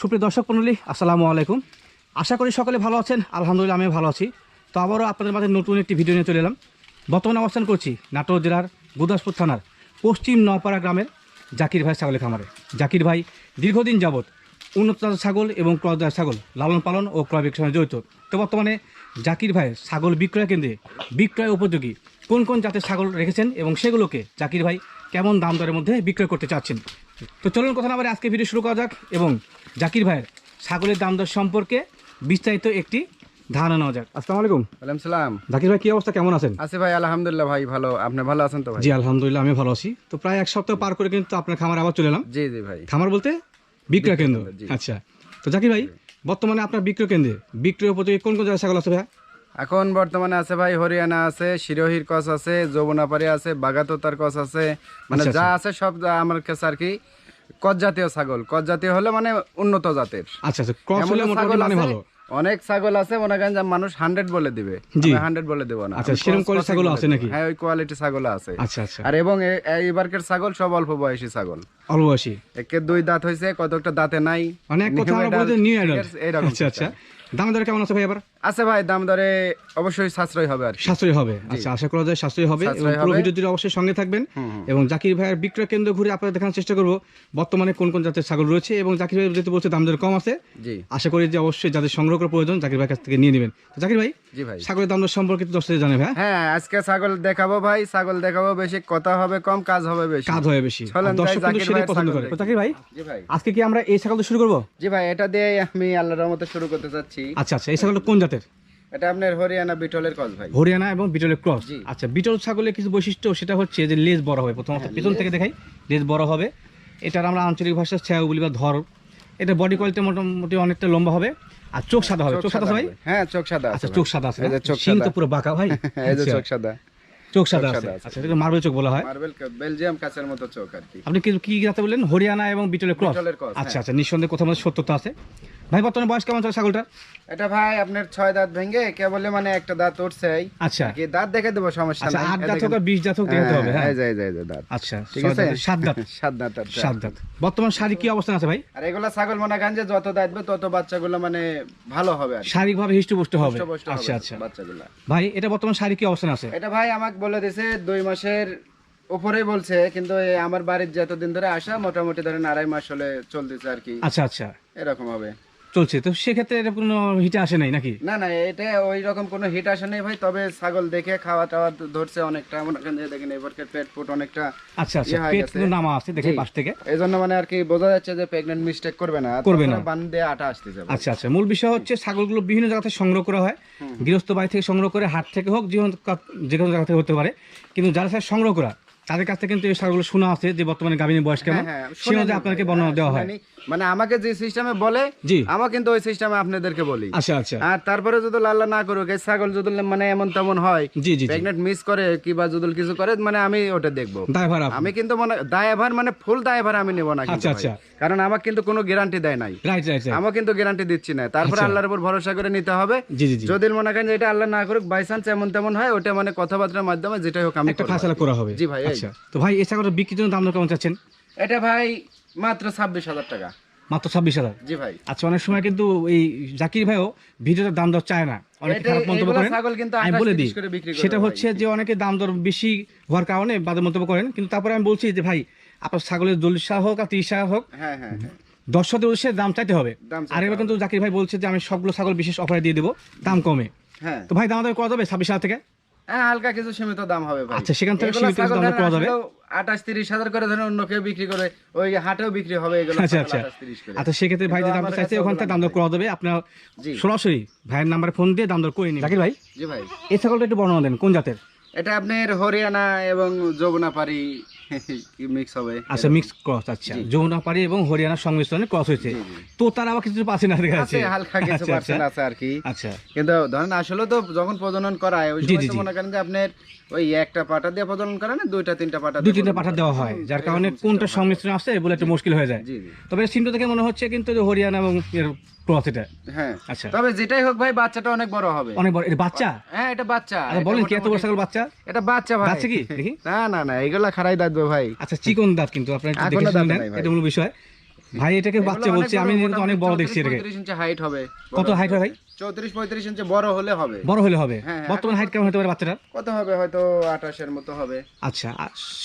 সুপ্রিয় দর্শক মণ্ডলী আসসালামু আলাইকুম। আশা করি সকলে ভালো আছেন। আলহামদুলিল্লাহ আমি ভালো আছি। তো আবারও আপনাদের মাঝে নতুন একটি ভিডিও নিয়ে চলে এলাম। বর্তমানে অবস্থান করছি নাটোর জেলার গুদাসপুর থানার পশ্চিম নপাড়া গ্রামের জাকির ভাই ছাগলের খামারে। জাকির ভাই দীর্ঘদিন যাবৎ উন্নত ছাগল এবং ক্রয় জাতের ছাগল লালন পালন ও ক্রয় বিক্রয়ের সঙ্গে জড়িত। তো বর্তমানে জাকির ভাই ছাগল বিক্রয় কেন্দ্রে বিক্রয় উপযোগী কোন কোন জাতের ছাগল রেখেছেন এবং সেগুলোকে জাকির ভাই কেমন দাম দরের মধ্যে বিক্রয় করতে চাচ্ছেন? তো চলুন কথা না বলে আজকে ভিডিও শুরু করা যাক এবং জাকির ভাইয়ের ছাগলের দাম দর সম্পর্কে বিস্তারিত একটি ধারণা নেওয়া যাক। আসসালামু আলাইকুম। ওয়ালাইকুম সালাম। জাকির ভাই কি অবস্থা? কেমন আছেন? আছে ভাই আলহামদুলিল্লাহ ভাই ভালো। আপনি ভালো আছেন তো ভাই? জি আলহামদুলিল্লাহ আমি ভালো আছি। তো প্রায় এক সপ্তাহ পার করে কিন্তু আপনার খামার আবার চলে এলাম। জি জি ভাই। খামার বলতে বিক্রয় কেন্দ্র। আচ্ছা। তো জাকির ভাই বর্তমানে আপনার বিক্রয় কেন্দ্রে বিক্রয় উপযোগী কোন কোন জায়গায় ছাগল আছে ভাই এখন বর্তমানে আছে ভাই হরিয়ানা আছে শিরোহির কস আছে যৌবনাপাড়ি আছে বাগাতোতার কস আছে। মানে আচ্ছা, যা আছে সব আমার কাছে আর কি কস জাতীয় ছাগল। কস জাতীয় হলে মানে উন্নত জাতের। আচ্ছা আচ্ছা ক্রস হলে মোটামুটি মানে ভালো। অনেক ছাগল আছে মনে করেন যে মানুষ হান্ড্রেড বলে দিবে। হান্ড্রেড বলে দেবো না। আচ্ছা, সেরকম ছাগলও বলে আছে নাকি? হ্যাঁ ওই কোয়ালিটি ছাগল আছে। আচ্ছা আচ্ছা। আর এবং এ- এইবারকার ছাগল সব অল্প বয়সী ছাগল। অল্প বয়সী? একে দুই দাঁত হয়েছে কতটা দাঁতে নাই। এক কথা বলতে নিউ ঠিক এইরকম আচ্ছা আচ্ছা। দাম দর কেমন আছে ভাই এবার? আছে ভাই দাম দরে অবশ্যই সাশ্রয় হবে আর সাশ্রয়ী হবে। আচ্ছা আশা করা যায় সাশ্রয়ী হবে এবং পুরো হবে। ভিডিও জুড়ে অবশ্যই সঙ্গে থাকবেন। এবং জাকির ভাইয়ের বিক্রয় কেন্দ্র ঘুরে আপনাদের দেখানোর চেষ্টা করব। বর্তমানে কোন কোন জাতের ছাগল রয়েছে এবং জাকির ভাই যেহেতু বলছে দাম দর কম আছে জি। আশা করি যে অবশ্যই যাদের সংগ্রহ করার প্রয়োজন জাকির ভাইয়ের কাছ থেকে নিয়ে নেবেন। তো জাকির ভাই জি ভাই। ছাগলের দাম দর সম্পর্কে তো দশটা জানে ভাই হ্যাঁ আজকে ছাগল দেখাবো ভাই ছাগল দেখাবো বেশি কথা হবে কম কাজ হবে বেশি। কাজ হবে বেশি। দর্শক কিন্তু সেটাই পছন্দ করে। তো জাকির ভাই জি ভাই। আজকে কি আমরা এই ছাগল শুরু করব? জি ভাই এটা দিয়ে আমি আল্লাহর রহমতে শুরু করতে চাচ্ছি। আচ্ছা আচ্ছা এই ছাগলটা কোন জাতের এটা আপনার হরিয়ানা বিটলের ক্রস ভাই। হরিয়ানা এবং বিটলের ক্রস আচ্ছা বিটল ছাগলের কিছু বৈশিষ্ট্য সেটা হচ্ছে যে লেজ বড় হবে প্রথমত। পিছন থেকে দেখাই। লেজ বড় হবে। এটার আমরা আঞ্চলিক ভাষায় ছায়া বলি বা ধর। এটা বডি কোয়ালিটি মোটামুটি অনেকটা লম্বা হবে। আর চোখ সাদা হবে। চোখ সাদা ভাই হ্যাঁ চোখ সাদা আচ্ছা চোখ সাদা আছে চোখ তো। পুরো বাঁকা ভাই। এই যে আচ্ছা, চোখ সাদা। চোখ সাদা আছে। আচ্ছা এটা মার্বেল চোখ বলা হয়? মার্বেল বেলজিয়াম কাঁচের মতো চোখ আর কি। আপনি কি কি জাতে বললেন? হরিয়ানা এবং বিটলের ক্রস আচ্ছা হ্যাঁ। আচ্ছা নিঃসন্দেহে কোথাও মধ্যে সত্যতা আছে। ভাই বর্তমানে বয়স কেমন চলে ছাগলটা এটা ভাই আপনার ছয় দাঁত ভেঙে কেবলে মানে একটা দাঁত উঠছে। আচ্ছা। কি দাঁত দেখে দেবো সমস্যা আচ্ছা নাই। আট দাঁত হোক আর বিশ দাঁত হোক দেখাতে হবে হ্যাঁ। এই যে, এই যে, এই যে দাঁত। আচ্ছা ঠিক আছে? সাত দাঁত। সাত দাঁত সাত দাঁত। বর্তমান শাড়ি কি অবস্থান আছে ভাই? আর এগুলা ছাগল মনে করেন যে যত দাঁতবে তত বাচ্চাগুলো মানে ভালো হবে আর কি। শারীরিকভাবে হিষ্টপুষ্ট হবে। হৃষ্টপুষ্ট হবে আচ্ছা আচ্ছা। বাচ্চাগুলা। ভাই এটা বর্তমান শাড়ি কি অবস্থান আছে? এটা ভাই আমাকে বলে দিছে দুই মাসের উপরেই বলছে কিন্তু আমার বাড়ির যতদিন ধরে আসা মোটামুটি ধরেন আড়াই মাস হলে চলতেছে আর কি। আচ্ছা আচ্ছা। এরকম হবে। চলছে। তো সেক্ষেত্রে এটা কোনো হিটে আসে নাই নাকি? না না এটা ওই রকম কোনো হিট আসে নাই ভাই। তবে ছাগল দেখে খাওয়া টাওয়া ধরছে অনেকটা। করেন দেখেন এবারকার পেট ফুট অনেকটা আচ্ছা আচ্ছা। ইয়ে পেট গেছে। কিন্তু নামা আছে দেখে পাশ থেকে। এই জন্য মানে আর কি বোঝা যাচ্ছে যে প্রেগনেন্ট মিস্টেক করবে না। করবে না। বান দিয়ে আটা আসতেছে ভাই। আচ্ছা আচ্ছা। মূল বিষয় হচ্ছে ছাগলগুলো বিভিন্ন জায়গা থেকে সংগ্রহ করা হয়। গৃহস্থ বাড়ি থেকে সংগ্রহ করে হাট থেকে হোক যে কোনো জায়গা থেকে হতে পারে। কিন্তু যারা সংগ্রহ করা তাদের কাছ থেকে কিন্তু এই ছাগলগুলো শোনা আছে যে বর্তমানে গাভিনী বয়স কেমন। হ্যাঁ, হ্যাঁ, সে শুনেনি মধ্যে আপনাকে বর্ণনা দেওয়া হয়। মানে আমাকে যে সিস্টেমে বলে জি। আমার কিন্তু ওই সিস্টেমে আপনাদেরকে বলি। আচ্ছা আচ্ছা। আর তারপরে যদি আল্লাহ না করুক এই ছাগল যদি মানে এমন তেমন হয় জি জি প্রেগনেন্ট মিস করে কিংবা যদি কিছু করে মানে আমি ওটা দেখব। ড্রাইভার আমি কিন্তু মনে দায়ভার মানে ফুল দায়ভার আমি নেব না আচ্ছা, আচ্ছা। কারণ আমার কিন্তু কোনো গ্যারান্টি দেয় নাই। রাইট রাইট আমার কিন্তু গ্যারান্টি দিচ্ছি না। তারপরে আচ্ছা। আল্লাহর উপর ভরসা করে নিতে হবে। জি জি যদি মনে করেন যে এটা আল্লাহ না করুক বাই চান্স এমন তেমন হয় ওটা মানে কথাবার্তার মাধ্যমে যেটাই হোক আমি একটা। ফাইসলা করা হবে। জি ভাই। আচ্ছা। তো ভাই এই ছাগলটা বিক্রির জন্য দাম দর কেমন চাচ্ছেন? এটা ভাই মাত্র ছাব্বিশ হাজার টাকা। মাত্র ছাব্বিশ হাজার? জি ভাই। আচ্ছা অনেক সময় কিন্তু এই জাকির ভাইও ভিডিওতে দাম দর চায় না। অনেকে খারাপ মন্তব্য করেন। আমি বলে দিই 30 করে বিক্রি করে সেটা হচ্ছে যে অনেকে দাম দর বেশি হওয়ার কারণে বাদে মন্তব্য করেন। কিন্তু তারপরে আমি বলছি যে ভাই আপনার ছাগলের চল্লিশ টাকা হোক আর তিরিশ টাকা হোক হ্যাঁ হ্যাঁ হ্যাঁ। দর্শকদের উদ্দেশ্যে দাম চাইতে হবে। আর এবার কিন্তু জাকির ভাই বলছে যে আমি সবগুলো ছাগল বিশেষ অফারে দিয়ে দেবো দাম কমে। হ্যাঁ। তো ভাই দাম করা যাবে ছাব্বিশ হাজার থেকে? হ্যাঁ হালকা কিছু সীমিত দাম হবে ভাই। আচ্ছা, সেখান থেকে সীমিত দামে পাওয়া যাবে? আসলেও আঠাশ তিরিশ হাজার করে ধরেন অন্য কেউ বিক্রি করে ওই হাটেও বিক্রি হবে এগুলো আচ্ছা আচ্ছা। আচ্ছা সেক্ষেত্রে ভাই যে দামটা চাইছে ওখান থেকে দাম দর করা যাবে আপনার সরাসরি ভাইয়ের নাম্বারে ফোন দিয়ে দাম দর করে নিন। জাকির ভাই? জি ভাই। এই ছাগলটা একটু বর্ণনা দেন কোন জাতের? এটা আপনার হরিয়ানা এবং যমুনাপাড়ি মিক্স হবে? আচ্ছা মিক্স ক্রস আচ্ছা। যমুনাপাড়ি এবং হরিয়ানার সংমিশ্রণে ক্রস হয়েছে। জি, জি। তো তার আবার কিছু পাচ্ছে না দেখা যাচ্ছে হালকা কিছু আচ্ছা, পার্সেন্ট আচ্ছা। আছে আর কি। আচ্ছা। কিন্তু ধরেন আসলে তো যখন প্রজনন করায় ওই সময় জি, তো জি। মনে করেন যে আপনার ওই একটা পাটা দিয়ে প্রজনন করে না দুইটা তিনটা পাটা দুই তিনটা প্রজনন দেওয়া হয় যার কারণে কোনটা সংমিশ্রণ আসছে বলে একটু মুশকিল হয়ে যায়। তবে থেকে মনে হচ্ছে কিন্তু হরিয়ানা এবং এর ক্রস এটা। হ্যাঁ। আচ্ছা। তবে যেটাই হোক ভাই বাচ্চাটা অনেক বড় হবে। অনেক বড়। এটা বাচ্চা? হ্যাঁ এটা বাচ্চা। আচ্ছা বলেন কি এত বড় ছাগল বাচ্চা? এটা বাচ্চা ভাই। বাচ্চা কি? দেখি। না না না এগুলা খারাই দাঁতবে ভাই আচ্ছা চিকন দাঁত কিন্তু আপনার। এটা মূল বিষয় ভাই এটাকে বাচ্চা বলছি আমি কিন্তু অনেক বড় দেখছি এটাকে। পঁয়ত্রিশ ইঞ্চি হাইট হবে। কত height হয় ভাই? চৌত্রিশ পঁয়ত্রিশ ইঞ্চি বড় হলে হবে। বড় হলে হবে? হ্যাঁ, হ্যাঁ, বর্তমান হাইট কেমন হতে পারে বাচ্চাটার? কত হবে? হয়তো আঠাশের মতো হবে। আচ্ছা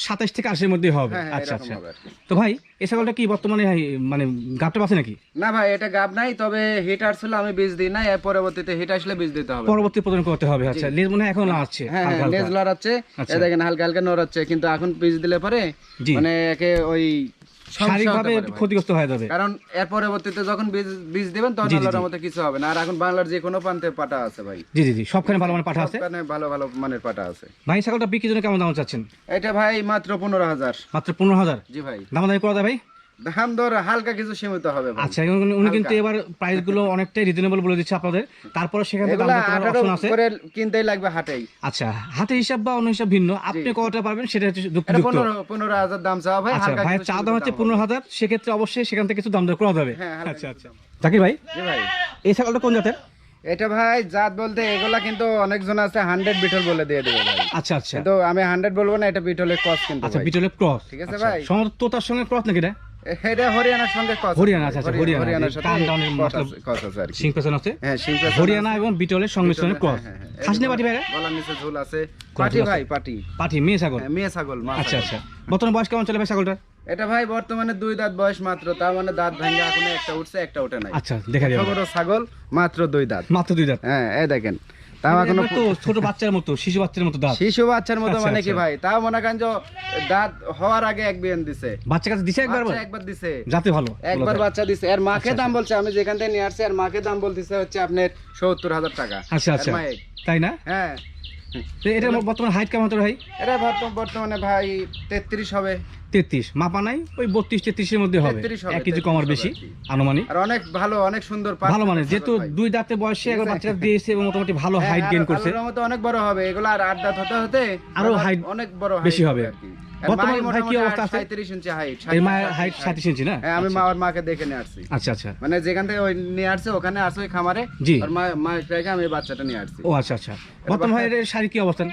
সাতাশ থেকে আশির মধ্যে হবে। হ্যাঁ আচ্ছা আচ্ছা। হবে। তো ভাই এই ছাগলটা কি বর্তমানে মানে গাপটা আছে নাকি? না ভাই এটা গাব নাই তবে হিট আসছিল আমি বীজ দিই না এর পরবর্তীতে হিট আসলে বীজ দিতে হবে। পরবর্তী প্রদান করতে হবে আচ্ছা। লেজ মনে এখন আছে হ্যাঁ। লেজ লড়াচ্ছে। আচ্ছা। এ দেখেন হালকা হালকা নড়াচ্ছে কিন্তু এখন বীজ দিলে পরে মানে একে ওই শারীরিকভাবে। ক্ষতিগ্রস্ত হয়ে যাবে। কারণ এর পরবর্তীতে যখন বীজ বীজ দিবেন তখন আল্লাহর। মতো কিছু হবে না। আর এখন বাংলার যে কোনো প্রান্তে পাটা আছে ভাই। জি জি জি সবখানে ভালো মানের পাঠা আছে? সবখানে ভালো ভালো মানের পাটা আছে। ভাই ছাগলটা বিক্রির জন্য কেমন দাম চাচ্ছেন? এটা ভাই মাত্র পনেরো হাজার। মাত্র পনেরো হাজার? জি ভাই। দাম দামি করা যায় ভাই? দাম দর হালকা কিছু সীমিত হবে আচ্ছা উনি কিন্তু এবার প্রাইসগুলো অনেকটাই রিজনেবল বলে দিচ্ছে আপনাদের। তারপরে সেখান থেকে দাম অপশন আছে। করে কিনতেই লাগবে হাটেই। আচ্ছা হাতে হিসাব বা অন্য হিসাব ভিন্ন। আপনি কতটা পারবেন সেটা হচ্ছে এটা যুক্তিযুক্ত পনেরো পনেরো হাজার দাম চাওয়া ভাই আচ্ছা হালকা ভাই চা দাম হচ্ছে হবে। পনেরো হাজার। সেক্ষেত্রে অবশ্যই সেখান থেকে কিছু দাম দর করা যাবে হ্যাঁ, আচ্ছা আচ্ছা। জাকির ভাই? জি ভাই। এই ছাগলটা কোন জাতের? এটা ভাই জাত বলতে এগুলা কিন্তু অনেকজন আছে হান্ড্রেড বিটল বলে দিয়ে দেবে ভাই। আচ্ছা আচ্ছা। কিন্তু আমি হান্ড্রেড বলব না এটা বিটলের কস কিন্তু আচ্ছা বিটলের ক্রস ঠিক আছে ভাই। সম্ভবত তোতার সঙ্গে ক্রস নাকি এটা? এটা হরিয়ানার সঙ্গে কস হরিয়ানা, আচ্ছা, হরিয়ানা। হরিয়ানার সাথে টাউনের মতলব- আছে- আছে আর সিং পেছন আছে? হ্যাঁ সিং পেছন হরিয়ানা এবং বিটলের সংমিশ্রণের ক্রস। খাসনি পাটি ভাই গলার নিচে ঝুল আছে। পাটি ভাই পাটি পাটি মেয়ে ছাগল? মেয়ে ছাগল মা আচ্ছা আচ্ছা। বর্তমান বয়স কেমন চলে ভাই এটা ভাই বর্তমানে দুই দাঁত বয়স মাত্র তার মানে দাঁত ভাঙে এখনও একটা উঠছে একটা নাই। আচ্ছা দেখা যাবে। ছাগল মাত্র দুই দাঁত। মাত্র দুই দাঁত? হ্যাঁ এই দেখেন। তাও এখনও তো ছোট বাচ্চার মতো শিশু বাচ্চার মতো দাঁত। শিশু বাচ্চার মতো আচ্ছা, মানে কি আচ্ছা। ভাই? তাও মনে করেন যে দাঁত হওয়ার আগে এক বিয়ান দিছে। বাচ্চা কাছে দিছে একবার একবার দিছে। যাতে ভালো একবার বাচ্চা দিছে। আর মাকে আচ্ছা, দাম বলছে আমি যেখান থেকে নিয়ে আসছি এর মাকে দাম বলতেছে হচ্ছে আপনার সত্তর হাজার টাকা। আচ্ছা আচ্ছা। তাই না? হ্যাঁ। তো এটার বর্তমান হাইট কেমন ভাই? এটা বর্তমানে ভাই তেত্রিশ হবে। তেত্রিশ। মাপা নাই? ওই বত্রিশ তেত্রিশের মধ্যে হবে। 33 হবে, এক কেজি কমার বেশি? আনুমানিক? আর অনেক ভালো অনেক সুন্দর ভালো মানে যেহেতু দুই দাঁতে বয়সে একবার? বাচ্চাটা দিয়েছে এবং মোটামুটি ভালো হ্যাঁ, হাইট আর গেইন করছে অনেক বড় হবে। এগুলো আর আট দাঁত হতে হতে আরও হাইট অনেক বড় বেশি হবে। আর কি। এর বর্তমানে মায়ের ভাই কি অবস্থা আছে? 37 ইঞ্চি হাইট এর মায়ের হাইট সাঁত্রিশ ইঞ্চি না? হ্যাঁ আমি মা ওর মাকে দেখে নিয়ে আসছি। আচ্ছা আচ্ছা। মানে যেখান থেকে ওই নিয়ে আসছে ওখানে আসছে ওই খামারে। আর মা মা রেখে আমি বাচ্চাটা নিয়ে আসছি। ও আচ্ছা আচ্ছা। বর্তমান ভাই এর শারীরিক কি অবস্থান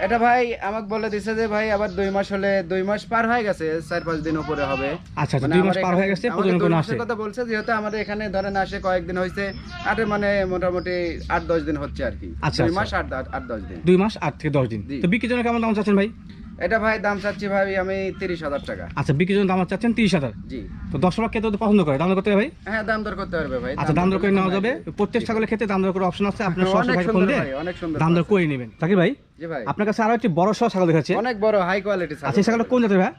এটা ভাই আমাকে বলে দিছে যে ভাই আবার দুই মাস হলে দুই মাস পার হয়ে গেছে চার পাঁচ দিন উপরে হবে। আচ্ছা আচ্ছা মানে দুই মাস পার হয়ে গেছে প্রজনন আসে কথা বলছে যেহেতু আমাদের এখানে ধরেন আসে কয়েকদিন হয়েছে আট মানে মোটামুটি আট দশ দিন হচ্ছে আর কি। আচ্ছা, দুই আচ্ছা। মাস আট আট- দশ দিন। দুই মাস আট থেকে দশ দিন। জি। তো বিক্রির জন্য কেমন দাম চাচ্ছেন ভাই? এটা ভাই দাম চাচ্ছি ভাই আমি তিরিশ হাজার টাকা। আচ্ছা বিক্রির জন্য দাম চাচ্ছেন তিরিশ হাজার? জি। তো দশ দর্শকরা খেতে পছন্দ করে। দাম দর করতে হবে ভাই? হ্যাঁ দাম দর করতে পারবে ভাই আচ্ছা দাম দর করে নেওয়া যাবে। প্রত্যেক ছাগলের ক্ষেত্রে দাম দর করে অপশন আছে। আপনার সরাসরি ভাই ফোন দিয়ে অনেক সুন্দর দাম দর করে নেবেন। তাকে ভাই? জি ভাই। আপনার কাছে আরও একটি বড় সহ ছাগল দেখাচ্ছে। অনেক বড় হাই কোয়ালিটি আচ্ছা ছাগলটা কোন জাতের ভাই?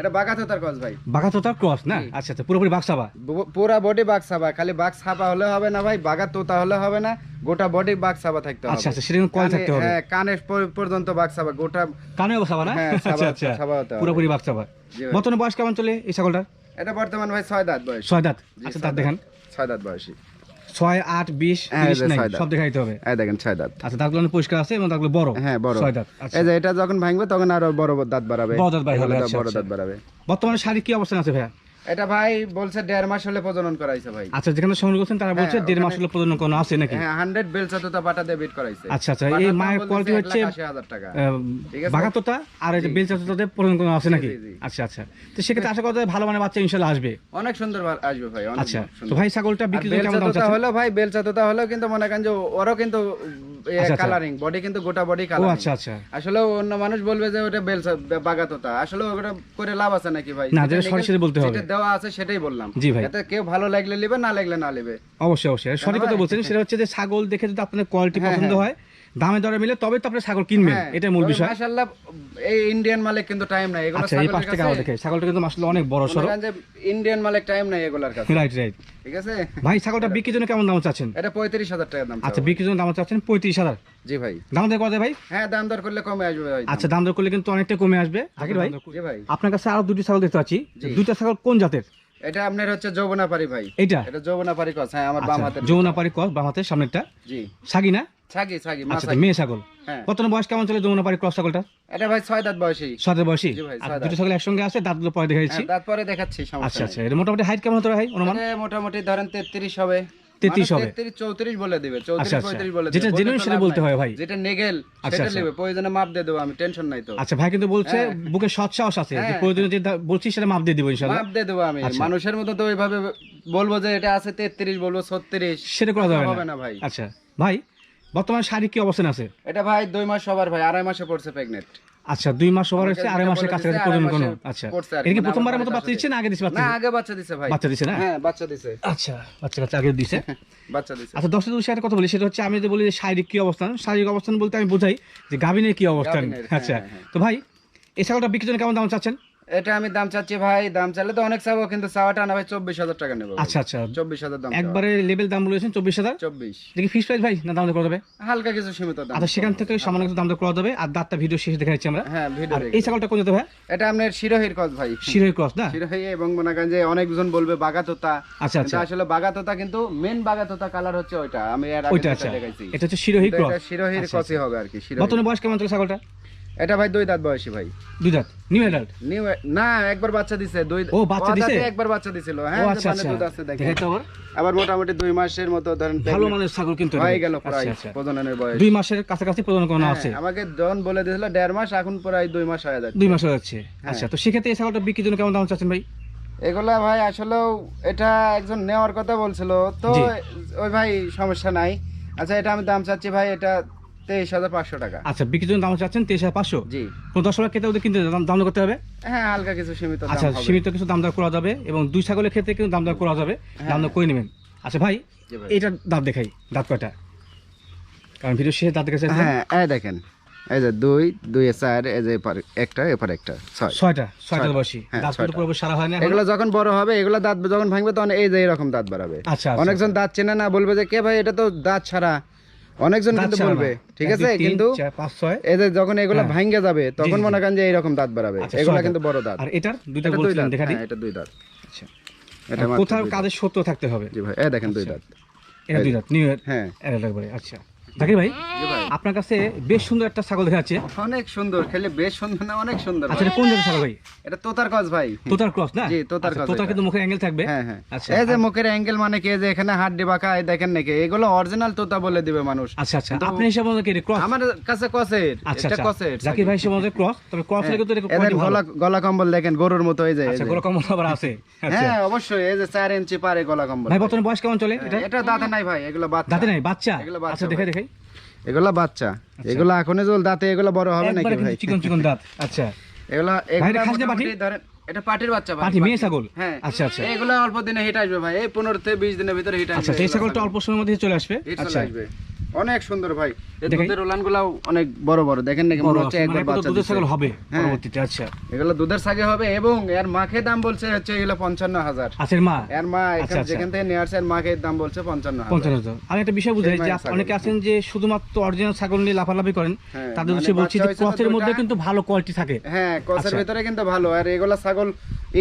এটা বাগাতে তার ভাই। বাঘাতোতার ক্রস না? আচ্ছা আচ্ছা পুরোপুরি বাক্সাবা বু- বডি বাঘ খালি বাঘ হলে হবে না ভাই বাঘা হলে হবে না গোটা বডি বাঘ সাবা থাকতে হবে। আচ্ছা আচ্ছা কল কানে- থাকতে হবে। হ্যাঁ কানে পর্যন্ত বাঘ সাবা গোটা কানে না? হ্যাঁ, আচ্ছা সাবা- আচ্ছা সাবা পুরোপুরি। বর্তমানে বয়স কেমন চলে এই ছাগলটার? এটা বর্তমান ভাই ছয় দাঁত বয়স। ছয় দাঁত। আচ্ছা দাঁত দাঁত। ছয় দাঁত বয়সী। ছয় আট বিশ হ্যাঁ, সব দেখাইতে হবে। এই দেখেন ছয় দাঁত। আচ্ছা দাঁতগুলো অনেক পরিষ্কার আছে এবং দাঁতগুলো বড়। হ্যাঁ বড়। ছয় দাঁত আচ্ছা। এই যে এটা যখন ভাঙবে তখন আরও বড় দাঁত বাড়াবে। বড় দাঁত বাড়াবে, আচ্ছা, বড় আচ্ছা। দাঁত বাড়াবে। বর্তমানে শাড়ি কি অবস্থান আছে ভাইয়া? এটা ভাই বলছে দেড় মাস হলে প্রজনন করাইছে ভাই আচ্ছা যেখানে সংগ্রহ করছেন তারা বলছে হ্যাঁ, দেড় মাস হলো প্রজনন কোনো আছে নাকি হ্যাঁ হান্ড্রেড বেল চাতুতা পাটা দিয়ে বিট করাইছে আচ্ছা, আচ্ছা, এই মায়ের লাখ হচ্ছে- টাকা ঠিক আছে? বাঘাতোতা আর এই জি। প্রজনন কোনো আছে নাকি। আচ্ছা আচ্ছা তো সেক্ষেত্রে আশা করা যায় ভালো মানে বাচ্চা আসবে অনেক সুন্দর আসবে ভাই অনেক আচ্ছা তো ভাই ছাগলটা বিক্রি করে কেমন দাম চাচ্ছেন? হলেও ভাই বেলচাতুতা হলেও কিন্তু মনে করেন যে ওরও কিন্তু আচ্ছা, আচ্ছা। কালারিং বডি কিন্তু গোটা বডি কালারিং আচ্ছা আচ্ছা আসলে অন্য মানুষ বলবে যে ওটা বেলচা বাগাতোতা আসলে ওটা করে লাভ আছে নাকি ভাই না, যেটা সরাসরি বলতে হবে। দেওয়া আছে সেটাই বললাম। জি ভাই। এতে কেউ ভালো লাগলে নেবে না লাগলে না নেবে। অবশ্যই অবশ্যই। সঠিক কথা বলছেন সেটা হচ্ছে যে ছাগল দেখে যদি আপনার কোয়ালিটি হ্যাঁ, পছন্দ হয় দামে দরে মিলে তবে তো আপনি ছাগল কিনবেন। হ্যাঁ, এটা মূল বিষয়। মাশাআল্লাহ এই ইন্ডিয়ান মালিক কিন্তু টাইম নাই। এগুলো আচ্ছা এই পাশ থেকে আবার দেখে। ছাগলটা কিন্তু আসলে অনেক বড় সড়ো। ইন্ডিয়ান মালিক টাইম নাই এগুলার কাছে। রাইট রাইট ঠিক আছে? ভাই ছাগলটা বিক্রির জন্য কেমন দাম চাচ্ছেন? এটা পঁয়ত্রিশ হাজার টাকা দাম আচ্ছা বিক্রির জন্য দাম চাচ্ছেন পঁয়ত্রিশ হাজার। জি ভাই। দাম দর কত ভাই? হ্যাঁ দাম দর করলে কমে আসবে ভাই। আচ্ছা দাম দর করলে কিন্তু অনেকটা কমে আসবে। জাকির ভাই জি ভাই। আপনার কাছে আরও দুটি ছাগল দেখতে পাচ্ছি। দুইটা ছাগল কোন জাতের? এটা আপনার হচ্ছে যৌবনাপারি ভাই। এটা এটা যৌবনাপারি কস। হ্যাঁ আমার বাম হাতে হাতের যমুনা পারি ক্রস বাম হাতের সামনেরটা। জি। ছাগি না ছাগি ছাগি আচ্ছা তো মেয়ে ছাগল? হ্যাঁ। বর্তমানে বয়স? কেমন চলে যমুনা পারি ক্রস ছাগলটা এটা ভাই ছয় দাঁত বয়সী। সাতের বয়সী? জি আর দুটো ছাগল একসঙ্গে আছে দাঁতগুলো পরে দেখাচ্ছি? হ্যাঁ, তারপরে দেখাচ্ছি আচ্ছা আচ্ছা এটা মোটামুটি হাইট কেমন হতে ভাই অনুমান? মোটামুটি ধরেন তেত্রিশ হবে। তেত্রিশ হবে। চৌত্রিশ বলে দিবে আচ্ছা, চৌত্রিশ আচ্ছা। বলে যেটা দিবে। genuine বললে তো সেটা বলতে হয় ভাই। যেটা নেগেল আচ্ছা, সেটা। নেবে প্রয়োজনে মাপ দিয়ে দেবো আমি টেনশন নাই তো। আচ্ছা ভাই কিন্তু বলছে বুকে সৎ সাহস আছে যে হ্যাঁ। প্রয়োজনে যে বলছি সেটা মাপ দিয়ে দিব মাপ দিয়ে দেবো আমি। মানুষের মতো তো ওইভাবে বলব যে এটা আছে তেত্রিশ বলব ছত্রিশ। সেটা করা যাবে না ভাই। আচ্ছা ভাই বর্তমানে শারীরিক কি অবস্থান আছে? এটা ভাই দুই মাস সবার ভাই আড়াই মাসে পড়ছে প্রেগনেন্ট আচ্ছা দুই মাস ওভার হচ্ছে আড়াই মাসের বলে কাছাকাছি দিছে, প্রজনন কোনো আচ্ছা। এটা কি প্রথমবারের মতো বাচ্চা দিচ্ছে না আগে দিচ্ছে বাচ্চা না আগে বাচ্চা দিছে ভাই। বাচ্চা দিছে না? হ্যাঁ বাচ্চা দিছে। আচ্ছা বাচ্চা কাচ্চা আগে দিছে। বাচ্চা দিছে। আচ্ছা দশ দুই সাথে কথা বলি সেটা হচ্ছে আমি যে বলি যে শারীরিক কি অবস্থান? শারীরিক অবস্থান বলতে আমি বোঝাই যে গাভিনের কি অবস্থান? হ্যাঁ, আচ্ছা হ্যাঁ, তো ভাই এই ছাগলটা বিক্রির জন্য কেমন দাম চাচ্ছেন? এটা আমি দাম চাচ্ছি ভাই দাম চাইলে তো অনেক চাবো কিন্তু চাওয়াটা না ভাই চব্বিশ হাজার টাকা নেব আচ্ছা আচ্ছা। চব্বিশ হাজার দাম একবারে লেভেল দাম বলেছেন চব্বিশ হাজার? চব্বিশ। দেখি ফিক্স প্রাইস ভাই না দাম করা যাবে? হালকা কিছু সীমিত দাম। আচ্ছা সেখান থেকে সামান্য কিছু দাম করা যাবে আর দাঁতটা ভিডিও শেষে দেখা যাচ্ছে আমরা। হ্যাঁ ভিডিও এই ছাগলটা কোন ভাই? এটা আপনার শিরোহির কস ভাই। শিরোই ক্রস না? শিরোহি এবং মনে করেন যে অনেকজন বলবে বাগাতোতা। আচ্ছা আচ্ছা। আসলে বাগাতোতা কিন্তু মেন বাগাতোতা কালার হচ্ছে ওইটা। আমি এর আগে আচ্ছা। দেখাইছি। এটা হচ্ছে শিরোহি ক্রস এটা শিরোহির আচ্ছা, কসই হবে আর কি শিরোহি বর্তমানে বয়স কেমন চলে ছাগলটা এটা ভাই দুই দাঁত বয়সী ভাই। দুই দাঁত? নিউ অ্যাডাল্ট নিউ না একবার বাচ্চা দিছে দুই ও, বাচ্চা দিছে? একবার বাচ্চা দিছিল। হ্যাঁ আচ্ছা আচ্ছা। দুধ আছে দেখেন। আবার আবার মোটামুটি দুই মাসের মতো ধরেন ভালো মানের ছাগল কিন্তু হয়ে গেল প্রায় আচ্ছা। আচ্ছা প্রজননের বয়স। দুই মাসের কাছাকাছি প্রদান করানো হ্যাঁ, আছে। আমাকে জন বলে দিয়েছিল দেড় মাস এখন প্রায় দুই মাস হয়ে যাচ্ছে। দুই মাস হয়ে যাচ্ছে। হ্যাঁ। আচ্ছা তো সেক্ষেত্রে এই ছাগলটা বিক্রির জন্য কেমন দাম চাচ্ছেন ভাই? এগুলা ভাই আসলেও এটা একজন নেওয়ার কথা বলছিল। তো ওই ভাই সমস্যা নাই। আচ্ছা এটা আমি দাম চাচ্ছি ভাই এটা তেইশ হাজার পাঁচশো টাকা। আচ্ছা বিক্রির জন্য দাম চাচ্ছেন তেইশ হাজার পাঁচশো? জি। কোনো দশ টাকা কেটে ওদের কিনতে দাম দাম করতে হবে? হ্যাঁ হালকা কিছু সীমিত আচ্ছা সীমিত কিছু দাম দর করা যাবে এবং দুই ছাগলের ক্ষেত্রে কিন্তু দাম দর করা যাবে। দাম দর করে নেবেন। আচ্ছা ভাই জি দাঁত দেখাই দাঁত কয়টা? কারণ ভিডিও শেষে দাঁত দেখেছে হ্যাঁ এই দেখেন এই যে দুই দুই চার এই যে এপার একটা এপার একটা ছয়। ছয়টা ছয়টা ছয়টা। হ্যাঁ, দাঁত পুরো সারা হয় না এগুলো যখন বড় হবে এগুলো দাঁত যখন ভাঙবে তখন এই যে এরকম দাঁত বাড়াবে। আচ্ছা আচ্ছা, অনেকজন দাঁত চেনে না বলবে যে কে ভাই এটা তো দাঁত ছাড়া অনেকজন কিন্তু বলবে ঠিক আছে? কিন্তু এই যে যখন এগুলা ভাঙে ভাঙ্গে যাবে তখন। মনে করেন যে এরকম দাঁত বাড়াবে। এগুলা এগুলো কিন্তু বড় দাঁত। আর এটার দুইটা এটা দুই দাঁত। দেখা দিই হ্যাঁ, এটা দুই দাঁত। আচ্ছা। এটা কোথাও কাজে কাজের সত্য থাকতে হবে। জি ভাই এই দেখেন দুই দাঁত। এটা দুই দাঁত নিউ হ্যাঁ। একবারে আচ্ছা। জাকির ভাই আপনার কাছে বেশ সুন্দর একটা ছাগল দেখা যাচ্ছে। অনেক সুন্দর খেলে বেশ সুন্দর না অনেক সুন্দর আচ্ছা কোন জাতের ছাগল ভাই? এটা তোতার কস ভাই। তোতার ক্রস না? জি, তোতার আচ্ছা, cross তোতার কিন্তু মুখের অ্যাঙ্গেল থাকবে। হ্যাঁ হ্যাঁ। আচ্ছা এই যে মুখের অ্যাঙ্গেল মানে কি? যে এখানে হাড্ডি বাঁকা এই দেখেন নাকি? এগুলো অরিজিনাল তোতা বলে দিবে মানুষ। আচ্ছা আচ্ছা। আপনি হিসাব মতো কি ক্রস আমার কাছে কসের আচ্ছা এটা আচ্ছা। কসের জাকির ভাই হিসাব মতো ক্রস তবে ক্রস এটা এদের গলা গলা কম্বল দেখেন গরুর মতো হয়ে যায় আচ্ছা। গোলা কম আবার আছে। হ্যাঁ অবশ্যই এই যে চার ইঞ্চি পারে গলা কম্বল। ভাই বর্তমানে বয়স কেমন চলে এটা? এটা দাঁতে নাই ভাই এগুলো বাচ্চা। দাঁতে নাই বাচ্চা? আচ্ছা দেখাই ভাই। এগুলো বাচ্চা। এগুলা এখনই জল দাঁতে এগুলা বড় হবে নাকি ভাই? চিকন চিকন দাঁত। আচ্ছা। এগুলা এগুলো ধরেন এটা পাটির বাচ্চা ভাই পাটি মেয়ে ছাগল? হ্যাঁ। আচ্ছা আচ্ছা। এগুলা অল্প দিনে হিট আসবে ভাই এই পনেরো থেকে বিশ দিনের ভিতরে হিট আচ্ছা আসবে আচ্ছা এই ছাগলটা অল্প সময়ের মধ্যে চলে আসবে? আচ্ছা। আসবে। অনেক সুন্দর ভাই। দুধের উলান গুলাও অনেক বড় বড়। দেখেন নাকি মনে হচ্ছে একবার মানে বাচ্চা দুধের ছাগল হবে হ্যাঁ। পরবর্তীতে আচ্ছা। এগুলো দুধের সাগে হবে এবং এর দাম বলছে হচ্ছে এগুলো পঞ্চান্ন হাজার। আচ্ছা মা? এর মা আচ্ছা, এখান আচ্ছা। যেখান থেকে নিয়ে আসছে এর মাকে দাম বলছে পঞ্চান্ন হাজার। পঞ্চান্ন হাজার। আমি একটা বিষয় বুঝাই যে ছাগল। অনেকে আছেন যে শুধুমাত্র অরিজিনাল ছাগল নিয়ে লাফালাফি করেন হ্যাঁ, তাদের মানে উদ্দেশ্যে বলছি যে মধ্যে কিন্তু ভালো কোয়ালিটি থাকে। হ্যাঁ কসের আচ্ছা। ভিতরে কিন্তু ভালো। আর এগুলা ছাগল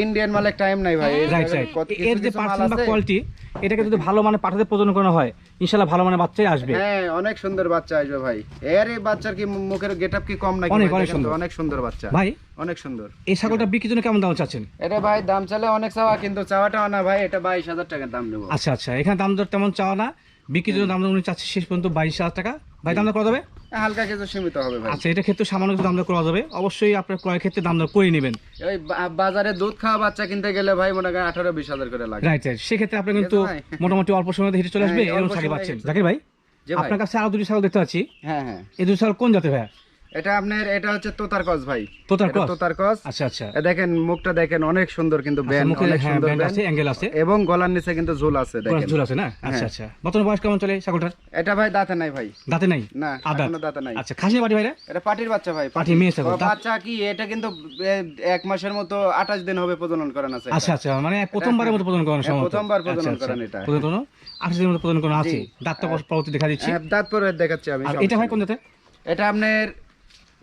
ইন্ডিয়ান মালের টাইম নাই ভাই। রাইট রাইট এর যে পার্সেন্ট বা কোয়ালিটি এটাকে যদি ভালো মানে পাঠাতে প্রজনন করা হয় ইনশাল্লাহ ভালো মানে বাচ্চাই আসবে। হ্যাঁ অনেক সুন্দর বাচ্চা আসবে ভাই। এর এই বাচ্চার কি মুখের গেটআপ কি কম নাকি অনেক, অনেক সুন্দর। অনেক সুন্দর বাচ্চা। ভাই অনেক সুন্দর। এই ছাগলটা বিক্রির জন্য কেমন দাম চাচ্ছেন? এটা ভাই দাম চালে অনেক চাওয়া কিন্তু চাওয়াটা না ভাই এটা বাইশ হাজার টাকার দাম নেব। আচ্ছা আচ্ছা এখানে দাম দর তেমন চাওয়া না। বিক্রির জন্য দাম দর উনি চাচ্ছে শেষ পর্যন্ত বাইশ হাজার টাকা। ভাই দাম করা যাবে? হালকা সীমিত হবে ভাই। আচ্ছা এটা ক্ষেত্রে সামান্য কিছু দাম দর করা যাবে। অবশ্যই আপনার ক্রয় ক্ষেত্রে দাম দর করে নেবেন। ওই বাজারে দুধ খাওয়া বাচ্চা কিনতে গেলে ভাই মনে করেন আঠারো বিশ হাজার করে লাগে। রাইট রাইট সেক্ষেত্রে আপনি কিন্তু ভাই? মোটামুটি অল্প সময় হেঁটে চলে আসবে হ্যাঁ, এরকম অল্প পাচ্ছেন। জাকির ভাই আপনার কাছে আরও দুটি ছাগল দেখতে পাচ্ছি। হ্যাঁ হ্যাঁ। এই দুটি ছাগল কোন জাতের ভাইয়া? এটা আপনার এটা হচ্ছে তোতার কস ভাই। তোতার ক্রস তোতার কস আচ্ছা আচ্ছা। এ দেখেন মুখটা দেখেন অনেক সুন্দর কিন্তু আচ্ছা, অনেক হ্যাঁ সুন্দর আছে অ্যাঙ্গেল আছে। এবং গলার নিচে কিন্তু ঝোল আছে দেখেন। ঝুল আছে না? আচ্ছা হ্যাঁ। আচ্ছা বর্তমান বয়স কেমন চলে ছাগলটার এটা ভাই দাঁতে নাই ভাই। দাঁতে নাই? না। এখনও দাঁতে নাই। আচ্ছা খাসি বাড়ি ভাইরা? এটা পাটির বাচ্চা ভাই পাটি মেয়ে ছাগল। বাচ্চা কি এটা কিন্তু এক মাসের মতো আঠাশ দিন হবে প্রজনন করান আছে আচ্ছা আচ্ছা মানে প্রথমবারের মতো প্রদান করানো হ্যাঁ, সম্ভবত। প্রথমবার প্রদান আচ্ছা, আচ্ছা। করান এটা। করানো? আঠাশ দিনের মতো প্রদান করানো আছে। দাঁতটা পরবর্তী দেখা দিচ্ছি। দাঁত পরে দেখাচ্ছি আমি এটা ভাই কোন জাতের? এটা আপনার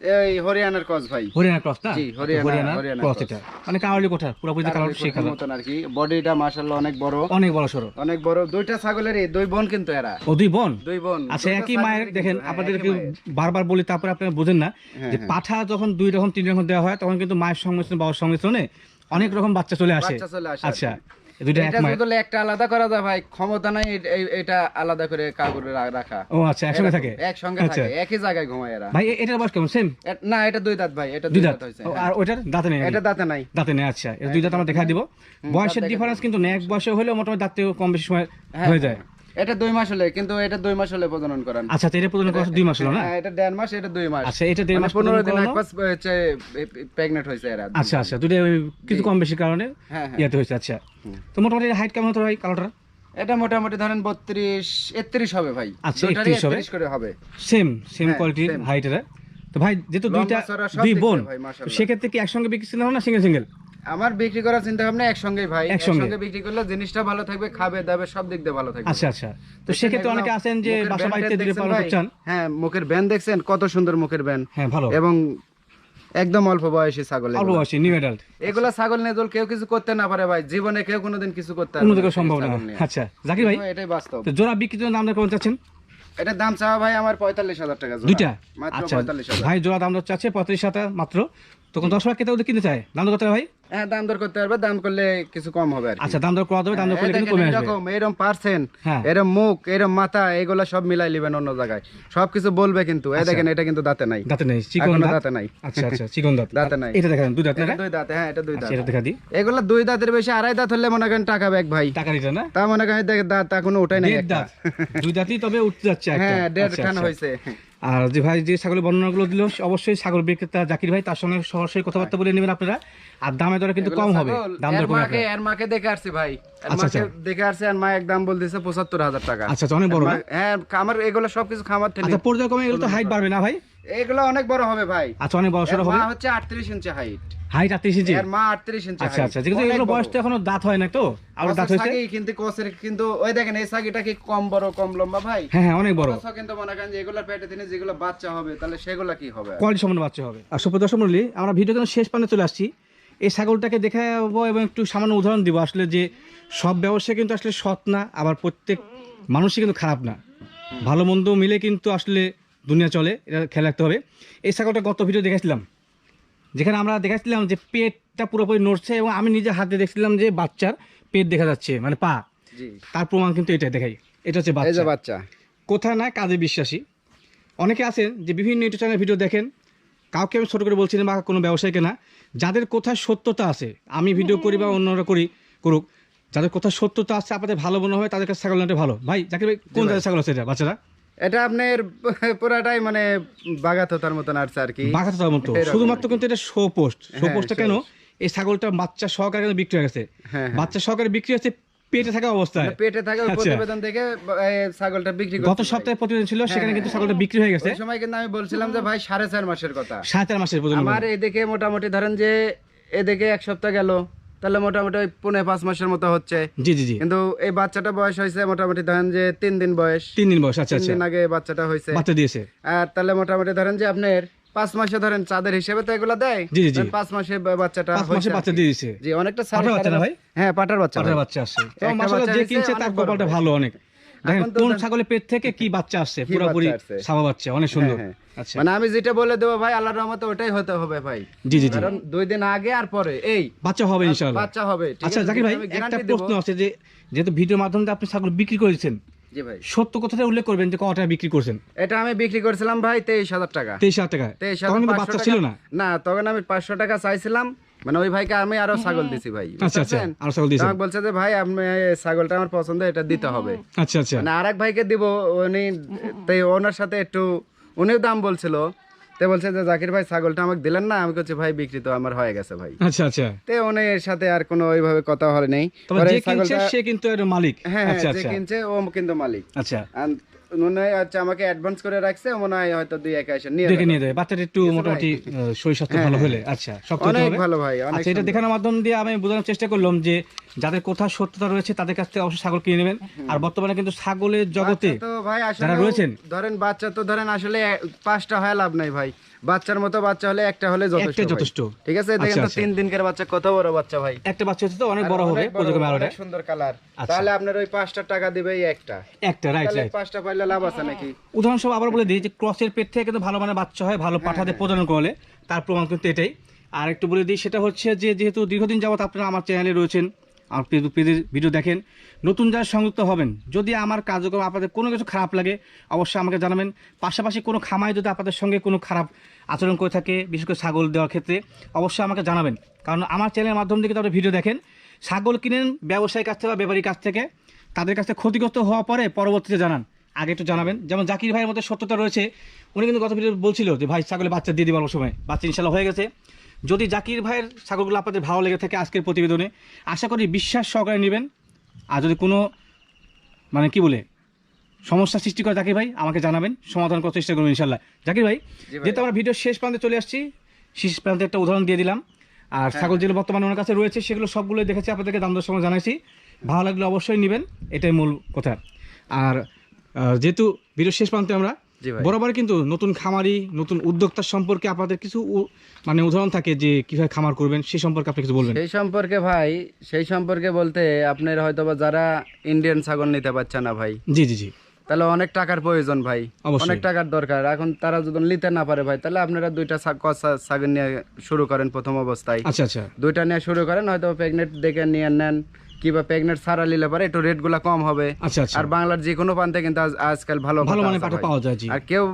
এই হরিয়ানার ভাই। ক্রস না? জি, হরিয়ানা- ক্রস এটা। মানে কাওয়ালি কোঠা পুরোপুরি কালার সেই কালার মতন আর কি। বডিটা মাশাআল্লাহ অনেক বড়। অনেক বড় সরো। অনেক বড়। দুইটা ছাগলেরই দুই বোন কিন্তু এরা। ও দুই বোন? দুই বোন। আচ্ছা একই মায়ের দেখেন হ্যাঁ, আপনাদেরকে বারবার বলি তারপরে আপনারা বোঝেন না হ্যাঁ, যে হ্যাঁ। পাঠা যখন দুই রকম তিন রকম দেওয়া হয় তখন কিন্তু মায়ের সংমিশ্রণ বাবার সংমিশ্রণে অনেক রকম বাচ্চা চলে আসে। আচ্ছা দুইটা এক এটা একটা আলাদা করা যায় ভাই। ক্ষমতা নাই এ- এ- এটা আলাদা করে কাগরে রাখা। ও আচ্ছা একসঙ্গে থাকে? একসঙ্গে আচ্ছা। থাকে একই জায়গায় ঘুমায় এরা। ভাই এটার বয়স কেমন? সেম না এটা দুই দাঁত ভাই এটা দুই দাঁত। আর দাঁতে নেই এটা দাঁতে নাই। দাঁতে নেই আচ্ছা। দুই দাঁত আমরা দেখা দিব। বয়সের ডিফারেন্স কিন্তু এক বয়সে হলেও মোটামুটি দাঁতে কম বেশি সময় হ্যাঁ, হয়ে যায়। এটা দুই মাস হলে কিন্তু এটা দুই মাস হলে প্রজনন করান। আচ্ছা এটা প্রজনন করার দুই মাস হলো না? হ্যাঁ, এটা দেড় মাস এটা দুই মাস। আচ্ছা এটা দেড় মানে মাস পনেরো প্রজনন দিন এক মাস হচ্ছে এরা আচ্ছা আচ্ছা দুটো কিছু কম বেশি কারণে হ্যাঁ হ্যাঁ। ইয়াতে আচ্ছা। তো মোটামুটি হাইট কেমন হতো ভাই কালোটার? এটা মোটামুটি ধরেন বত্রিশ একত্রিশ হবে ভাই। আচ্ছা, দুইটারই 31 হবে। করে হবে। সেম সেম কোয়ালিটির same. হাইটের তো ভাই যেহেতু দুইটা দুই বোন তো। সেক্ষেত্রে কি একসঙ্গে বিক্রি ছিল না সিঙ্গেল সিঙ্গেল আমার বিক্রি করার চিন্তা ভাবনা একসঙ্গেই ভাই। একসঙ্গে। একসঙ্গে বিক্রি করলে জিনিসটা ভালো থাকবে খাবে দাবে সব দিক দিয়ে ভালো থাকবে। আচ্ছা আচ্ছা। তো সেক্ষেত্রে অনেকে আছেন যে বাসা বাড়িতে দিলে পালন? চান হ্যাঁ মুখের ব্যান দেখছেন? কত সুন্দর মুখের ব্যান হ্যাঁ ভালো। এবং একদম অল্প বয়সী ছাগল অল্প বয়সী নিউ অ্যাডাল্ট এগুলা ছাগল নিয়ে দল কেউ কিছু করতে না পারে ভাই। জীবনে কেউ কোনোদিন কিছু করতে সম্ভব না। আচ্ছা জাকির ভাই এটাই বাস্তব। তো জোড়া বিক্রির জন্য কেমন চাচ্ছেন? এটার দাম চাওয়া ভাই আমার পঁয়তাল্লিশ হাজার টাকা জোড়া। দুইটা? আচ্ছা ভাই জোড়া দাম চাচ্ছে পঁয়ত্রিশ হাজার মাত্র। তখন দশ কেটে ওদের কিনতে চায়। দাম দর কত ভাই? হ্যাঁ দাম দর করতে পারবে দাম করলে কিছু কম হবে আর আচ্ছা দাম দর করা দেবে দাম দর করলে কিন্তু কমে আসবে। এরকম এরকম পার্সেন্ট হ্যাঁ। এরম মুখ এরম মাথা এগুলো সব মিলাই লিবেন অন্য জায়গায়। সবকিছু বলবে কিন্তু এই দেখেন এটা কিন্তু দাঁতে নাই। দাঁতে নেই চিকন দাঁতে? নাই। আচ্ছা আচ্ছা চিকন দাঁত। দাঁতে নাই। এটা দেখেন দুই দাঁত না? দুই দাঁতে হ্যাঁ এটা দুই আচ্ছা দাঁত। এটা দেখা দিই এগুলো দুই দাঁতের বেশি আড়াই দাঁত হলে মনে করেন টাকা ব্যাগ ভাই। টাকা দিতে না? তা মনে করেন দেখ দাঁত এখনও ওটাই নাই একটা। দাঁত। দুই দাঁতই তবে উঠতে যাচ্ছে হ্যাঁ দেড় আচ্ছা, খান আচ্ছা। আর যে ভাই যে ছাগলের বর্ণনাগুলো দিল অবশ্যই ছাগল বিক্রেতা জাকির ভাই তার সঙ্গে সরাসরি কথাবার্তা বলে নেবেন আপনারা। আর দামে দরে কিন্তু কম হবে দাম দর কমে মাকে এর মাকে দেখে আসছে ভাই। আচ্ছা, আচ্ছা। দেখে আসছে আর মা একদম বলতেছে পঁচাত্তর হাজার টাকা। আচ্ছা আচ্ছা, অনেক বড়? হ্যাঁ আমার এগুলো সবকিছু খামার থেকে আচ্ছা পর্যায়ে কমে গেলে তো হাইট বাড়বে না ভাই? এগুলো অনেক বড় হবে ভাই। আচ্ছা অনেক বড় হবে? হচ্ছে আটত্রিশ ইঞ্চি হাইট হাইট আটত্রিশ ইঞ্চি? এর মা আটত্রিশ ইঞ্চি আচ্ছা আচ্ছা যেগুলো এগুলো বয়স তো এখনও দাঁত হয় না তো? আবার দাঁত হয়েছে? ছাগি কিন্তু কসের কিন্তু ওই দেখেন এই ছাগিটা কি কম বড় কম লম্বা ভাই? হ্যাঁ হ্যাঁ অনেক বড়। কসও কিন্তু মনে করেন যে এগুলোর পেটে তিনি যেগুলো বাচ্চা হবে তাহলে সেগুলো কি হবে? কোয়ালিটি সম্পন্ন বাচ্চা হবে। আর সুপ্রদর্শন মূল্যে আমরা ভিডিও কিন্তু শেষ পানে চলে আসছি? এই ছাগলটাকে দেখাবো এবং একটু সামান্য উদাহরণ দিব। আসলে যে সব ব্যবসা কিন্তু আসলে সৎ না আবার প্রত্যেক মানুষই কিন্তু খারাপ না। ভালো মন্দ মিলে কিন্তু আসলে দুনিয়া চলে এটা খেয়াল রাখতে হবে। এই ছাগলটা গত ভিডিও দেখেছিলাম। যেখানে আমরা দেখাচ্ছিলাম যে পেটটা পুরোপুরি নড়ছে এবং আমি নিজে হাতে দেখছিলাম যে বাচ্চার পেট দেখা যাচ্ছে মানে পা। তার প্রমাণ কিন্তু এটা দেখাই। এটা হচ্ছে বাচ্চা। বাচ্চা। কোথায় না কাজে বিশ্বাসী। অনেকে আছেন যে বিভিন্ন ইউটিউব চ্যানেল ভিডিও দেখেন কাউকে আমি ছোটো করে বলছি না বা কোনো ব্যবসায়ীকে না যাদের কোথায় সত্যতা আছে আমি ভিডিও করি বা অন্যরা করি করুক যাদের কোথায় সত্যতা আছে আপনাদের ভালো মনে হয় তাদের কাছে ছাগল ভালো। ভাই যাকে ভাই কোন জাতের ছাগল আছে এটা বাচ্চারা এটা আপনার পুরাটাই মানে বাগাততার মতন আসছে আর কি। মতো। শুধুমাত্র কিন্তু এটা শো পোস্ট শো হ্যাঁ, পোস্টটা কেন? এই ছাগলটা বাচ্চা সহকারে কিন্তু বিক্রি হয়ে গেছে। হ্যাঁ, হ্যাঁ। বাচ্চা সহকারে বিক্রি হচ্ছে পেটে থাকা অবস্থায়। পেটে থাকে আচ্ছা। প্রতিবেদন এ, ছাগলটা বিক্রি গত সপ্তাহে প্রতিবেদন ছিল সেখানে কিন্তু ছাগলটা বিক্রি হয়ে গেছে। সময় কিন্তু আমি বলছিলাম যে ভাই সাড়ে চার মাসের কথা। সাড়ে চার মাসের আমার এদিকে মোটামুটি ধরেন যে এদিকে এক সপ্তাহ গেল। তাহলে মোটামুটি ওই পনেরো পাঁচ মাসের মতো হচ্ছে। জি জি জি। কিন্তু এই বাচ্চাটা বয়স হয়েছে মোটামুটি ধরেন যে তিন দিন বয়স। তিন দিন বয়স আচ্ছা আচ্ছা। দিন আগে বাচ্চাটা হয়েছে। বাচ্চা দিয়েছে। আর তাহলে মোটামুটি ধরেন যে আপনার পাঁচ মাসে ধরেন চাঁদের হিসেবে তো এগুলো দেয়। জি, জি। পাঁচ মাসে বাচ্চাটা পাঁচ মাসে বাচ্চা দিয়ে দিয়েছে। জি অনেকটা বাচ্চা ভাই? হ্যাঁ পাটার বাচ্চা পাটার বাচ্চা মাশাআল্লাহ যে কিনছে তার কপালটা ভালো অনেক। দেখেন কোন ছাগলের পেট থেকে কি বাচ্চা আসছে? পুরোপুরি সাবা বাচ্চা অনেক সুন্দর। হ্যাঁ, আচ্ছা। মানে আমি যেটা বলে দেবো ভাই আল্লাহর রহমতে ওটাই হতে হবে ভাই। জি জি কারণ দুই দিন আগে আর পরে এই। বাচ্চা হবে ইনশাআল্লাহ। বাচ্চা হবে আচ্ছা জাকির ভাই একটা প্রশ্ন আছে যে যেহেতু ভিডিওর মাধ্যমে আপনি ছাগল বিক্রি করেছেন সত্য কথাটা উল্লেখ করবেন যে কটা বিক্রি করছেন? এটা আমি বিক্রি করেছিলাম ভাই তেইশ হাজার টাকা। তেইশ হাজার টাকা। তেইশ হাজার বাচ্চা ছিল না। না তখন আমি পাঁচশো টাকা চাইছিলাম। মানে ওই ভাইকে আমি আরও ছাগল দিছি ভাই আচ্ছা আচ্ছা। আরও ছাগল দিয়েছেন। আমাকে বলছে যে ভাই আপনি ছাগলটা আমার পছন্দ এটা দিতে হবে। আচ্ছা আচ্ছা। মানে আরেক ভাইকে দিব উনি তাই ওনার সাথে একটু উনিও দাম বলছিল। তে বলছে যে জাকির ভাই ছাগলটা আমাকে দিলেন না? আমি বলছি ভাই বিক্রি তো আমার হয়ে গেছে ভাই। আচ্ছা আচ্ছা। তে উনি সাথে আর কোনো ওইভাবে কথা হলে নেই। তবে যে কিনছে সে কিন্তু এর মালিক। হ্যাঁ আচ্ছা হ্যাঁ যে আচ্ছা। কিনছে ও কিন্তু মালিক। আচ্ছা। মনে হয় হচ্ছে আমাকে অ্যাডভান্স করে রাখছে মনে হয় হয়তো দুই একা এসে নিয়ে দেখে নিয়ে যাবে। বাচ্চাটা একটু মোটামুটি স্বাস্থ্য ভালো হলে। আচ্ছা শক্ত হ্যাঁ, অনেক ভালো ভাই আচ্ছা এটা দেখানোর মাধ্যম দিয়ে আমি বোঝানোর চেষ্টা করলাম যে যাদের কোথাও সত্যতা রয়েছে তাদের কাছ থেকে অবশ্যই ছাগল কিনে নেবেন। আর বর্তমানে কিন্তু ছাগলের জগতে বাচ্চা তো ভাই আসলে যারা রয়েছেন ধরেন বাচ্চা তো ধরেন আসলে পাঁচটা হয় লাভ নাই ভাই। বাচ্চার মতো বাচ্চা হলে একটা হলে যথেষ্ট যথেষ্ট। ঠিক আছে? দেখেন আচ্ছা, তো আচ্ছা। তিন দিনকার বাচ্চা কত বড় বাচ্চা ভাই? একটা বাচ্চা হচ্ছে তো অনেক বড় হবে অনেক সুন্দর কালার। আচ্ছা। তাহলে আপনার ওই পাঁচটা টাকা দিবে এই একটা। একটা রাইট তাহলে রাইট পাঁচটা পাইলে লাভ আছে নাকি? উদাহরণস্বরূপ আবার বলে দিই যে ক্রসের পেট থেকে কিন্তু ভালো মানে বাচ্চা হয় ভালো হ্যাঁ, পাঠাতে প্রজনন করলে। তার প্রমাণ কিন্তু এটাই। আর একটু বলে দিই সেটা হচ্ছে যে যেহেতু দীর্ঘদিন যাবত আপনারা আমার চ্যানেলে রয়েছেন প্রিয়- প্রিয়- ভিডিও দেখেন, নতুন যারা সংযুক্ত হবেন, যদি আমার কার্যক্রম আপনাদের কোনো কিছু খারাপ লাগে, অবশ্যই আমাকে জানাবেন। পাশাপাশি কোনো খামায় যদি আপনাদের সঙ্গে কোনো খারাপ আচরণ করে থাকে, বিশেষ করে ছাগল দেওয়ার ক্ষেত্রে, অবশ্যই আমাকে জানাবেন। কারণ আমার চ্যানেলের মাধ্যম থেকে তারা ভিডিও দেখেন, ছাগল কিনেন ব্যবসায়ীর কাছ থেকে বা ব্যাপারীর কাছ থেকে, তাদের কাছে ক্ষতিগ্রস্ত হওয়ার পরে পরবর্তীতে জানান। আগে একটু জানাবেন, যেমন জাকির ভাইয়ের মধ্যে সত্যতা রয়েছে, উনি কিন্তু গত ভিডিও বলছিল যে, ভাই ছাগলে বাচ্চা দিয়ে দিব অল্প সময়। বাচ্চা ইনশাল্লাহ হয়ে গেছে। যদি জাকির ভাইয়ের ছাগলগুলো আপনাদের ভালো লেগে থাকে আজকের প্রতিবেদনে আশা করি বিশ্বাস সহকারে নেবেন। আর যদি কোনো মানে কি বলে সমস্যা সৃষ্টি করে জাকির ভাই আমাকে জানাবেন সমাধান করার চেষ্টা করবেন ইনশাল্লাহ। জাকির ভাই যেহেতু আমরা ভিডিও শেষ প্রান্তে চলে আসছি শেষ প্রান্তে একটা উদাহরণ দিয়ে দিলাম। আর ছাগল যেগুলো বর্তমানে ওনার কাছে রয়েছে সেগুলো সবগুলোই দেখেছি আপনাদেরকে দাম দর সময় জানাইছি। ভালো লাগলে অবশ্যই নেবেন এটাই মূল কথা। আর যেহেতু ভিডিও শেষ প্রান্তে আমরা বরাবর কিন্তু নতুন খামারি নতুন উদ্যোক্তার সম্পর্কে আপনাদের কিছু মানে উদাহরণ থাকে যে কীভাবে খামার করবেন সেই সম্পর্কে আপনি কিছু বলবেন। সেই সম্পর্কে ভাই সেই সম্পর্কে বলতে আপনার হয়তো বা যারা ইন্ডিয়ান ছাগল নিতে পারছে না ভাই জি জি জি। তাহলে অনেক টাকার প্রয়োজন ভাই। অনেক টাকার দরকার। এখন তারা যদি নিতে না পারে ভাই তাহলে আপনারা দুইটা ছাগল নিয়ে শুরু করেন প্রথম অবস্থায়। আচ্ছা আচ্ছা। দুইটা নিয়ে শুরু করেন হয়তো প্রেগনেন্ট দেখে নিয়ে নেন কিংবা প্রেগনেন্ট ছাড়া নিলে পারে একটু রেটগুলা কম হবে। আচ্ছা আচ্ছা। আর বাংলার যে কোনো প্রান্তে কিন্তু আজকাল ভালো ভালো মানে পাঠা পাওয়া যায় জি। আর কেউ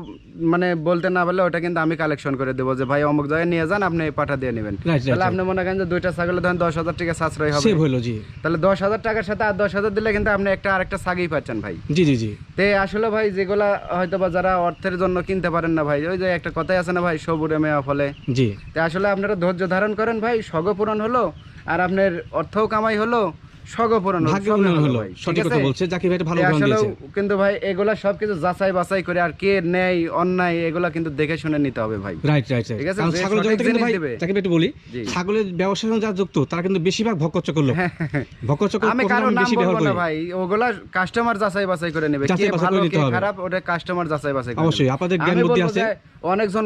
মানে বলতে না পারলে ওটা কিন্তু আমি কালেকশন করে দেবো যে ভাই অমুক জায়গায় নিয়ে যান আপনি পাঠা দিয়ে নেবেন। তাহলে আপনি মনে করেন যে দুইটা ছাগলে ধরেন দশ হাজার টাকা সাশ্রয় হবে। হলো জি। তাহলে দশ হাজার টাকার সাথে আর দশ হাজার দিলে কিন্তু আপনি একটা আরেকটা ছাগই পাচ্ছেন ভাই। জি জি জি। তে আসলে ভাই যেগুলা হয়তো বা যারা অর্থের জন্য কিনতে পারেন না ভাই ওই যে একটা কথাই আছে না ভাই সবুরে মেয়া ফলে। জি। তে আসলে আপনারা ধৈর্য ধারণ করেন ভাই সগ পূরণ হলো আর আপনার অর্থও কামাই হলো সগ পূরণ হলো, ভাগ্য সবই উন্নয়ন হলো হলো সঠিক কথা বলছে জাকির ভাই ভালো তে উদাহরণ আসলেও দিয়েছে। কিন্তু ভাই এগুলা সবকিছু যাচাই বাছাই করে আর কে নেয় অন্যায় এগুলা কিন্তু দেখে শুনে নিতে হবে ভাই। রাইট রাইট রাইট ঠিক আছে, কারণ ছাগলের জগতে কিন্তু ভাই জাকির ভাই বলি ছাগলের ব্যবসার সঙ্গে যারা যুক্ত তারা কিন্তু বেশিরভাগ ভক্কচক্র লোক। ভক্কচক্র আমি কারও নাম বেশি বলব না ভাই ওগুলা কাস্টমার যাচাই বাছাই করে নেবে। কে ভালো কে খারাপ ওটা কাস্টমার যাচাই বাছাই করে অবশ্যই আপনাদের জ্ঞান বুদ্ধি আছে। অনেকজন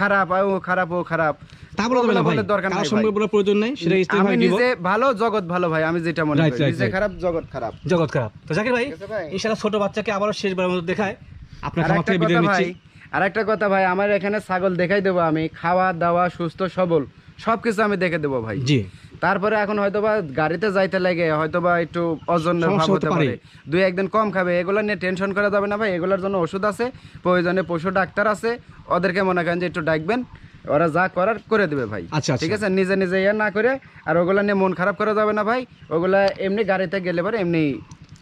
খারাপ ও খারাপ ও খারাপ। তারপরে বলে ওগুলো ভাই। বলার দরকার কারোর নাই সঙ্গে ভাই। বলার প্রয়োজন নেই সেটা স্ত্রী আমি নিজে ভালো জগৎ ভালো ভাই আমি যেটা মনে করি। নিজে খারাপ জগৎ খারাপ। জগৎ খারাপ। তো জাকির ভাই ঠিক আছে ভাই? ইনশাআল্লাহ ছোট বাচ্চাকে আবারও শেষবারের মতো দেখায়। আপনার আর খামার একটা থেকে বিদায় কথা নিচ্ছি। ভাই আর একটা কথা ভাই আমার এখানে ছাগল দেখাই দেবো আমি। খাওয়া দাওয়া সুস্থ সবল সবকিছু আমি দেখে দেবো ভাই। জি। তারপরে এখন হয়তোবা গাড়িতে যাইতে লাগে হয়তোবা একটু অজন্য ভাব হতে হতে পারে। পারে। দুই একদিন কম খাবে এগুলো নিয়ে টেনশন করা যাবে না ভাই এগুলোর জন্য ওষুধ আছে প্রয়োজনে পশু ডাক্তার আছে। ওদেরকে মনে করেন যে একটু ডাকবেন ওরা যা করার করে দেবে ভাই। আচ্ছা, আচ্ছা। ঠিক আছে? নিজে নিজে ইয়ে না করে আর ওগুলা নিয়ে মন খারাপ করা যাবে না ভাই। ওগুলা এমনি গাড়িতে গেলে পরে এমনি ইয়ে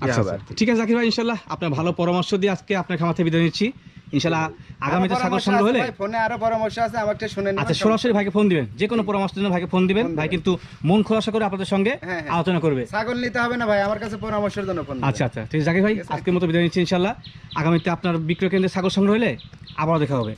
আচ্ছা আচ্ছা। ঠিক আছে জাকির ভাই ইনশাল্লাহ আপনার ভালো পরামর্শ দিয়ে আজকে আপনার থেকে বিদায় নিচ্ছি। ইনশাআল্লাহ আগামীতে সংগ্রহ হলে ফোনে আরও পরামর্শ আছে আমাকে শুনে নিবেন। আচ্ছা সরাসরি ভাইকে ফোন দিবেন। যে কোনো পরামর্শের জন্য ভাইকে ফোন দিবেন। ভাই কিন্তু মন খোলাসা করে আপনাদের সঙ্গে হ্যাঁ, হ্যাঁ। আলোচনা করবে। ছাগল নিতে হবে না ভাই আমার কাছে পরামর্শের জন্য ফোন আচ্ছা আচ্ছা। ঠিক আছে জাকির ভাই আজকের মতো বিদায় নিচ্ছি ইনশাআল্লাহ আগামীতে আপনার বিক্রয় কেন্দ্রে সাগর সংগ্রহ হলে আবারও দেখা হবে।